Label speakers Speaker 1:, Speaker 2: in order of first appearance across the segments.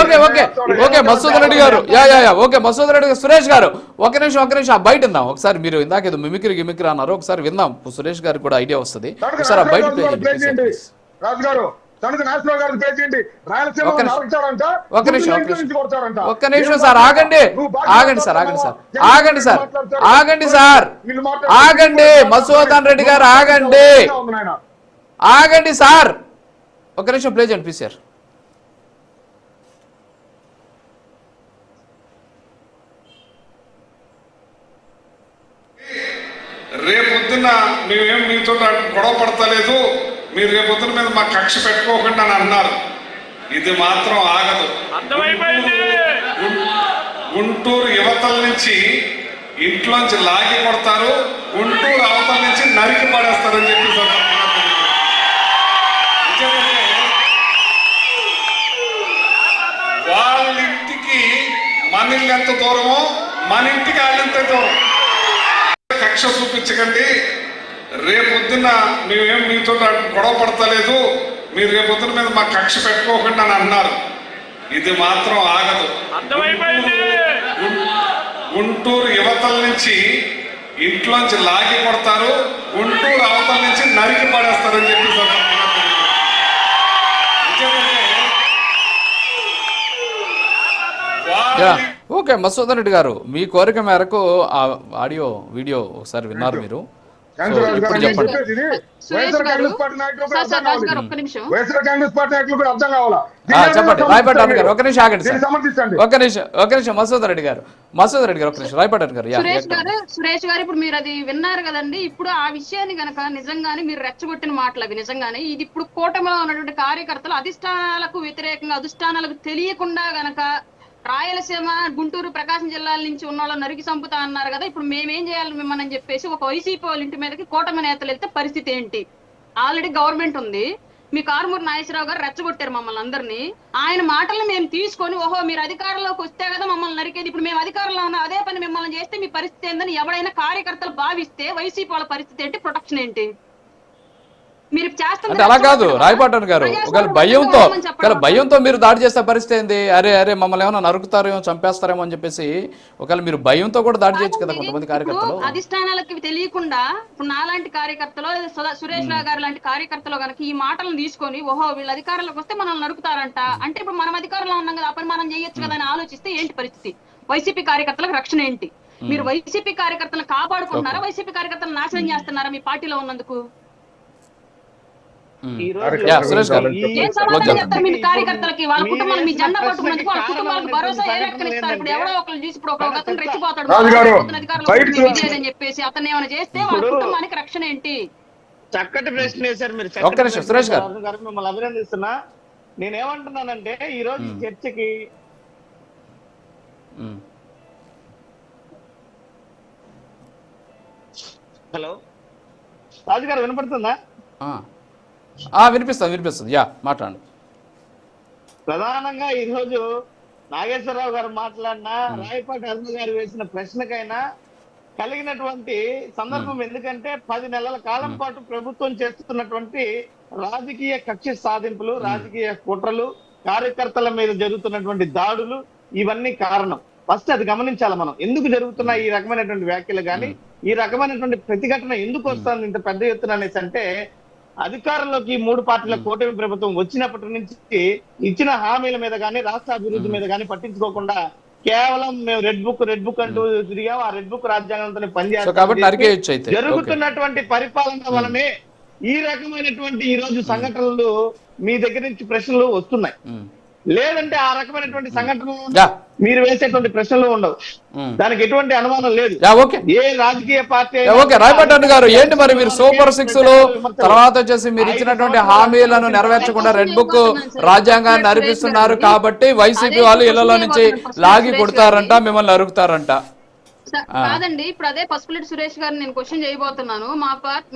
Speaker 1: Okay okay okay Masood Reddy garu. Yeah yeah yeah okay Masood Reddy garu Suresh garu. ఒక నిమిషం ఒక నిమిషం ఆ బయట విందాం. ఒకసారి మీరు ఇందాక ఏదో మిమిక్రీ గిమిక్రీ అన్నారు. ఒకసారి విందాం. సురేష్ గారికి కూడా ఐడియా వస్తుంది. ఒకసారి ఆ బయట
Speaker 2: రాజు గారు
Speaker 1: ఒక్క నిమిషం. సార్ ఆగండి. ఆగండి సార్ ఆగండి సార్? ఆగండి సార్. ఆగండి సార్. ఆగండి. మసూదన్ రెడ్డి గారు ఆగండి.
Speaker 2: ఉంది.
Speaker 1: ఆగండి సార్. ఒక నిమిషం ప్లే చేయండి ప్లీజ్ సార్.
Speaker 3: రేపొద్దున మేమేం మీతో గొడవ పడతలేదు. మీరు రేపొద్దున మీద మా కక్ష పెట్టుకోకుండా అని అన్నారు. ఇది మాత్రం ఆగదు. గుంటూరు యువతల నుంచి ఇంట్లోంచి లాగి కొడతారు. గుంటూరు అవతల నుంచి నరికి పడేస్తారని చెప్పి ఎంత దూరమో మన ఇంటికి వాళ్ళంత దూరం. కక్ష చూపించకండి. రేపొద్దున మేమేం మీతో గొడవ పడతలేదు. మీరు రేపొద్దున మీద మా కక్ష పెట్టుకోకుండా అని అన్నారు. ఇది మాత్రం ఆగదు. గుంటూరు యువతల నుంచి ఇంట్లోంచి లాగి కొడతారు. గుంటూరు అవతల నుంచి నరికి పడేస్తారని చెప్పి సందర్భంగా
Speaker 1: ఓకే మసూదన్ రెడ్డి గారు మీ కోరిక మేరకు ఆ ఆడియో వీడియో ఒకసారి విన్నారు మీరు.
Speaker 2: వైఎస్ఆర్ కాంగ్రెస్ పార్టీ కూడా అర్థం కావాలి.
Speaker 1: చెప్పండి. గారు. ఒక నిమిషం ఆగండి
Speaker 2: సమర్థించండి.
Speaker 1: ఒక నిమిషం ఒక నిమిషం మసూద్ రెడ్డి గారు మసూద్ రెడ్డి గారు ఒక నిమిషం గారు
Speaker 4: సురేష్. గారు సురేష్ గారు ఇప్పుడు మీరు అది విన్నారు కదండి. ఇప్పుడు ఆ విషయాన్ని గనక నిజంగానే మీరు రెచ్చగొట్టిన మాటలు అవి నిజంగానే ఇది ఇప్పుడు కూటమిలో ఉన్నటువంటి కార్యకర్తలు అధిష్టానాలకు వ్యతిరేకంగా అధిష్టానాలకు తెలియకుండా గనక రాయలసీమ గుంటూరు ప్రకాశం జిల్లాల నుంచి ఉన్న వాళ్ళు నరికి చంపుతా అన్నారు కదా ఇప్పుడు మేమేం చేయాలి మిమ్మల్ని అని చెప్పేసి ఒక వైసీపీ వాళ్ళ ఇంటి మీదకి కూటమి నేతలు వెళ్తే పరిస్థితి ఏంటి? ఆల్రెడీ గవర్నమెంట్ ఉంది. మీ కారుమూరు నాగేశ్వరరావు గారు రెచ్చగొట్టారు మమ్మల్ని అందరినీ. ఆయన మాటలు మేము తీసుకొని ఓహో మీరు అధికారంలోకి వస్తే కదా మమ్మల్ని నరికేది. ఇప్పుడు మేము అధికారంలో ఉన్న అదే పని మిమ్మల్ని చేస్తే మీ పరిస్థితి ఏందని ఎవడైనా కార్యకర్తలు భావిస్తే వైసీపీ వాళ్ళ పరిస్థితి ఏంటి? ప్రొటెక్షన్ ఏంటి? మీరు
Speaker 1: అంటే అలా కాదు. రాయపాటన్ గారు ఒకవేళ భయంతో. ఒకవేళ భయంతో మీరు దాడి చేసే పరిస్థితి ఏంది? అరే అరే మమ్మల్ని ఏమైనా నరుకుతారేమో చంపేస్తారేమో అని చెప్పేసి ఒకవేళ మీరు భయంతో కూడా దాడి చేయొచ్చు కదా కొంతమంది కార్యకర్తలు?
Speaker 4: అధిష్టానాలకి తెలియకుండా ఇప్పుడు నాలాంటి కార్యకర్తలు సురేష్ రావు గారు లాంటి కార్యకర్తలు కనుక ఈ మాటలను తీసుకొని ఓహో వీళ్ళు అధికారంలోకి వస్తే మనల్ని నరుకుతారంట. అంటే ఇప్పుడు మనం అధికారంలో ఉన్నాం కదా పని మనం చేయొచ్చు కదా అని ఆలోచిస్తే ఏంటి పరిస్థితి? వైసీపీ కార్యకర్తలకు రక్షణ ఏంటి? మీరు వైసీపీ కార్యకర్తలను కాపాడుకుంటున్నారా? వైసీపీ కార్యకర్తలను నాశనం చేస్తున్నారా మీ పార్టీలో ఉన్నందుకు.
Speaker 5: ఈ రోజు
Speaker 4: కార్యకర్తలకి? వాళ్ళ
Speaker 5: మీరు
Speaker 4: కుటుంబాలు మీ
Speaker 5: వేసిన
Speaker 4: జెండా
Speaker 5: ప్రశ్నకి
Speaker 4: పట్టుకున్నందుకు వాళ్ళ
Speaker 5: కారణం
Speaker 4: కుటుంబాలకు భరోసా ఏ
Speaker 5: ఏంటంటే
Speaker 4: రకంగా ఇస్తారు ఇప్పుడు ఎవడో ఒకరు చూసి ఇప్పుడు ఒక అతను రెచ్చిపోతాడు. అని చెప్పేసి అతను ఏమైనా చేస్తే వాళ్ళ కుటుంబానికి రక్షణ ఏంటి?
Speaker 5: చక్కటి ప్రశ్న వేశారు మీరు.
Speaker 1: సురేష్ గారు.
Speaker 5: మిమ్మల్ని అభినందిస్తున్నా. నేనేమంటున్నానంటే ఈ రోజు చర్చకి. హలో? రాజు గారు వినపడుతుందా?
Speaker 1: వినిపిస్తుంది వినిపిస్తుంది. యా మాట్లాడండి.
Speaker 5: ప్రధానంగా ఈ రోజు నాగేశ్వరరావు గారు మాట్లాడినా రాయపాటి అరుణ గారు వేసిన ప్రశ్నకైనా కలిగినటువంటి సందర్భం ఎందుకంటే పది నెలల కాలం పాటు ప్రభుత్వం చేస్తున్నటువంటి రాజకీయ కక్ష సాధింపులు రాజకీయ కుట్రలు కార్యకర్తల మీద జరుగుతున్నటువంటి దాడులు ఇవన్నీ కారణం. ఫస్ట్ అది గమనించాలి మనం. ఎందుకు జరుగుతున్న ఈ రకమైనటువంటి వ్యాఖ్యలు కానీ ఈ రకమైనటువంటి ప్రతిఘటన ఎందుకు వస్తుంది ఇంత పెద్ద ఎత్తున అనేసి అంటే అధికారంలోకి మూడు పార్టీల కూటమి ప్రభుత్వం వచ్చినప్పటి నుంచి ఇచ్చిన హామీల మీద కానీ రాష్ట్ర అభివృద్ధి మీద కానీ పట్టించుకోకుండా కేవలం మేము రెడ్ బుక్ రెడ్ బుక్ అంటూ తిరిగాం. ఆ రెడ్ బుక్ రాజ్యాంగంతో పనిచేస్తాం జరుగుతున్నటువంటి పరిపాలన వలనే ఈ రకమైనటువంటి ఈ రోజు సంఘటనలు మీ దగ్గర నుంచి ప్రశ్నలు వస్తున్నాయి. లేదంటే ఆ రకమైనటువంటి సంఘటనలు మీరు వేసేటువంటి ప్రశ్నలు ఉండవు. దానికి ఎటువంటి అనుమానం లేదు. ఏ రాజకీయ పార్టీ
Speaker 1: ఓకే. రాయపట్టణ్ గారు ఏంటి మరి మీరు సూపర్ సిక్స్లో తర్వాత వచ్చేసి మీరు ఇచ్చినటువంటి హామీలను నెరవేర్చకుండా రెడ్ బుక్ రాజ్యాంగాన్ని నడిపిస్తున్నారు కాబట్టి వైసీపీ వాళ్ళు ఇళ్ళలో నుంచి లాగి కొడతారంట మిమ్మల్ని అరుగుతారంట
Speaker 4: కాదండి ఇప్పుడు అదే పసుపులెట్టి సురేష్ గారిని నేను క్వశ్చన్ చేయబోతున్నాను. మా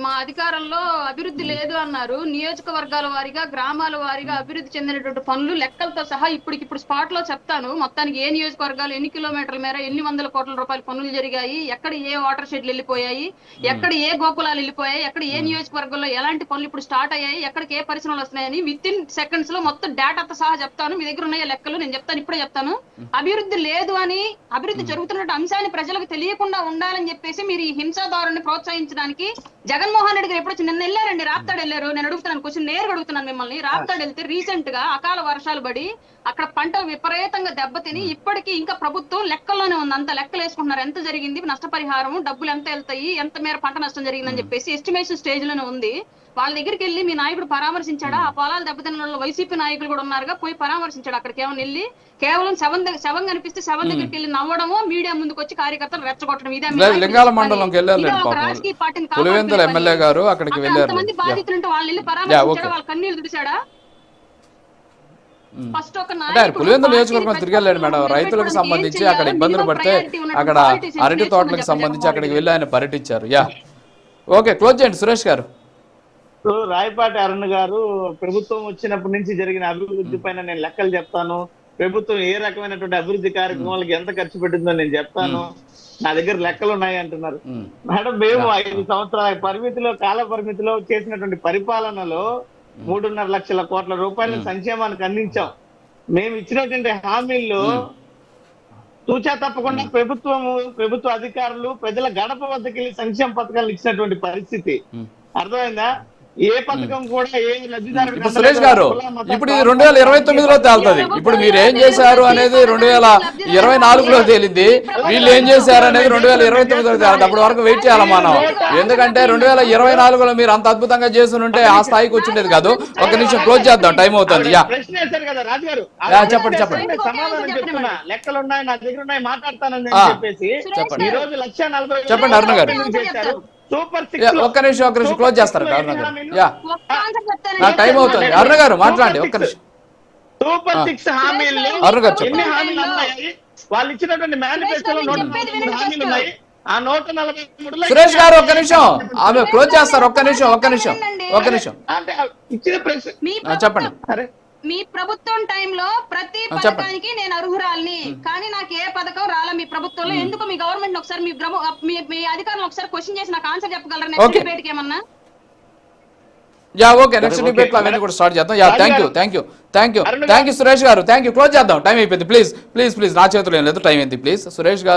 Speaker 4: మా అధికారంలో అభివృద్ధి లేదు అన్నారు. నియోజకవర్గాల వారీగా గ్రామాల వారీగా అభివృద్ధి చెందినటువంటి పనులు లెక్కలతో సహా ఇప్పటికి ఇప్పుడు స్పాట్లో చెప్తాను. మొత్తానికి ఏ నియోజకవర్గాలు ఎన్ని కిలోమీటర్ల మేర ఎన్ని వందల కోట్ల రూపాయల పనులు జరిగాయి ఎక్కడ ఏ వాటర్ షెడ్లు వెళ్ళిపోయాయి ఎక్కడ ఏ గోకులాలు వెళ్ళిపోయాయి ఎక్కడ ఏ నియోజకవర్గంలో ఎలాంటి పనులు ఇప్పుడు స్టార్ట్ అయ్యాయి ఎక్కడికి ఏ పరిశ్రమలు వస్తున్నాయని విత్ ఇన్ సెకండ్స్లో మొత్తం డేటాతో సహా చెప్తాను. మీ దగ్గర ఉన్నాయో లెక్కలు? నేను చెప్తాను ఇప్పుడే చెప్తాను. అభివృద్ధి లేదు అని అభివృద్ధి జరుగుతున్న అంశాన్ని ప్రజలకు తెలియకుండా ఉండాలని చెప్పేసి మీరు ఈ హింసా ప్రోత్సహించడానికి జగన్మోహన్ రెడ్డి గారు ఎప్పుడు వచ్చి నిన్న వెళ్ళారండి రాప్తాడు వెళ్ళారు. నేను అడుగుతున్నాను కొంచెం నేరుగా అడుగుతున్నాను మిమ్మల్ని. రాప్తాడు వెళ్తే రీసెంట్గా అకాల వర్షాలు పడి అక్కడ పంట విపరీతంగా దెబ్బతిని ఇప్పటికీ ఇంకా ప్రభుత్వం లెక్కల్లోనే ఉంది. అంత లెక్కలు వేసుకుంటున్నారు. ఎంత జరిగింది? నష్టపరిహారం డబ్బులు ఎంత వెళ్తాయి? ఎంత మేర పంట నష్టం జరిగిందని చెప్పేసి ఎస్టిమేషన్ స్టేజ్లోనే ఉంది. వాళ్ళ దగ్గరికి వెళ్ళి మీ నాయకుడు పరామర్శించాడా? ఆ పొలాలు దెబ్బతిన్న వైసీపీ నాయకులు కూడా ఉన్నారుగా పోయి పరామర్శించాడు. అక్కడికి ఏమైనా వెళ్ళి కేవలం శవం శవం కనిపిస్తే శవం దగ్గరికి వెళ్ళి నవ్వడము మీడియా ముందుకు వచ్చి కార్యకర్తలు రెచ్చగొట్టడం. ఇదే
Speaker 1: లింగాల పాపం.
Speaker 4: రాజకీయ పార్టీని అంతమంది. బాధితులు ఉంటే వాళ్ళు వెళ్ళి. పరామర్శించాడా? వాళ్ళ కన్నీళ్ళు తుడిచాడా
Speaker 1: పులివెందుల నియోజకవర్గం తిరిగెళ్ళాడు మేడం. రైతులకు సంబంధించి అక్కడ ఇబ్బందులు పడితే అక్కడ అరటి తోటలకు సంబంధించి అక్కడికి. వెళ్ళి ఆయన పర్యటించారు యా. ఓకే క్లోజ్ చేయండి సురేష్ గారు.
Speaker 5: ఇప్పుడు రాయపాటి అరుణ్ గారు ప్రభుత్వం వచ్చినప్పటి నుంచి జరిగిన అభివృద్ధి పైన నేను లెక్కలు చెప్తాను. ప్రభుత్వం ఏ రకమైనటువంటి అభివృద్ధి కార్యక్రమాలకు ఎంత ఖర్చు పెట్టిందో నేను చెప్తాను. నా దగ్గర లెక్కలు ఉన్నాయి అంటున్నారు. మేడం మేము ఐదు సంవత్సరాల పరిమితిలో కాల పరిమితిలో చేసినటువంటి పరిపాలనలో మూడున్నర లక్షల కోట్ల రూపాయల సంక్షేమానికి అందించాం. మేము ఇచ్చినటువంటి హామీల్లో తూచా తప్పకుండా ప్రభుత్వము ప్రభుత్వ అధికారులు ప్రజల గడప వద్దకి వెళ్ళి సంక్షేమ పథకాలు ఇచ్చినటువంటి పరిస్థితి. అర్థమైందా? ఏ పథకం కూడా ఏ లబ్ధిదారుడికి
Speaker 1: ఇప్పుడు సురేష్ గారు ఇప్పుడు ఇది రెండు వేల ఇరవై తొమ్మిదిలో తేలుతుంది. ఇప్పుడు మీరు ఏం చేశారు అనేది రెండు వేల ఇరవై నాలుగులో తేలింది. వీళ్ళు ఏం చేశారు అనేది రెండు వేల ఇరవై తొమ్మిదిలో తేలింది. అప్పటి వరకు వెయిట్ చేయాలి మనం? ఎందుకంటే రెండు వేల ఇరవై నాలుగులో మీరు అంత అద్భుతంగా చేసి ఉంటే ఆ స్థాయికి వచ్చిండేది కాదు. ఒక నిమిషం క్లోజ్ చేద్దాం టైం అవుతుంది. యా.
Speaker 5: ప్రశ్న వేశారు కదా రాజు గారు
Speaker 1: యా, చెప్పండి, చెప్పండి.
Speaker 5: నేను సమాధానం చెప్తున్నా. లెక్కలు ఉన్నాయి నా దగ్గర ఉన్నాయి మాట్లాడతానని
Speaker 1: ఆ,
Speaker 5: చెప్పేసి
Speaker 1: చెప్పండి.
Speaker 5: ఈ రోజు లక్ష నలభై వేల
Speaker 1: చెప్పండి, అరుణ గారు.
Speaker 5: సూపర్ సిక్స్
Speaker 1: ఒక్క నిమిషం ఒక్క నిమిషం క్లోజ్ చేస్తారు. నా టైం అవుతుంది. అరుణ గారు మాట్లాడండి ఒక్క నిమిషం.
Speaker 5: సూపర్. సిక్స్ హామీలు.
Speaker 1: అరుణ గారు చెప్పండి.
Speaker 5: ఎన్ని హామీలు ఉన్నాయి వాళ్ళు ఇచ్చినటువంటి మేనిఫెస్టోలో నూట మూడు హామీలు ఉన్నాయి ఆ నూట నలభై మూడులో
Speaker 1: సురేష్ గారు ఒక్క నిమిషం. ఆమె క్లోజ్ చేస్తారు ఒక్క నిమిషం ఒక్క నిమిషం ఒక్క నిమిషం.
Speaker 5: అంటే ఇచ్చిన ప్రశ్న
Speaker 1: చెప్పండి.
Speaker 5: అరే
Speaker 4: మీ ప్రభుత్వం టైంలో ప్రతి. పథకానికి నేను అర్హురాల్ని. కానీ నాకు ఏ పథకం రాలా మీ ప్రభుత్వంలో? ఎందుకు మీ గవర్నమెంట్ ఒకసారి మీ మీ మీ అధికారులు ఒకసారి క్వశ్చన్ చేసి నాకు ఆన్సర్ చెప్పగలరా? నెక్స్ట్. డిబేట్ ఏమన్నా?
Speaker 1: యా ఓకే నెక్స్ట్ డిబేట్లో అవన్నీ కూడా స్టార్ట్ చేద్దాం. Yeah thank you. Thank you thank you thank you Suresh garu. Thank you close చేద్దాం. టైం అయిపోయింది. ప్లీజ్ ప్లీజ్ ప్లీజ్ నా చేతిలో ఏం లేదు. టైం అయింది ప్లీజ్ సురేష్ గారు.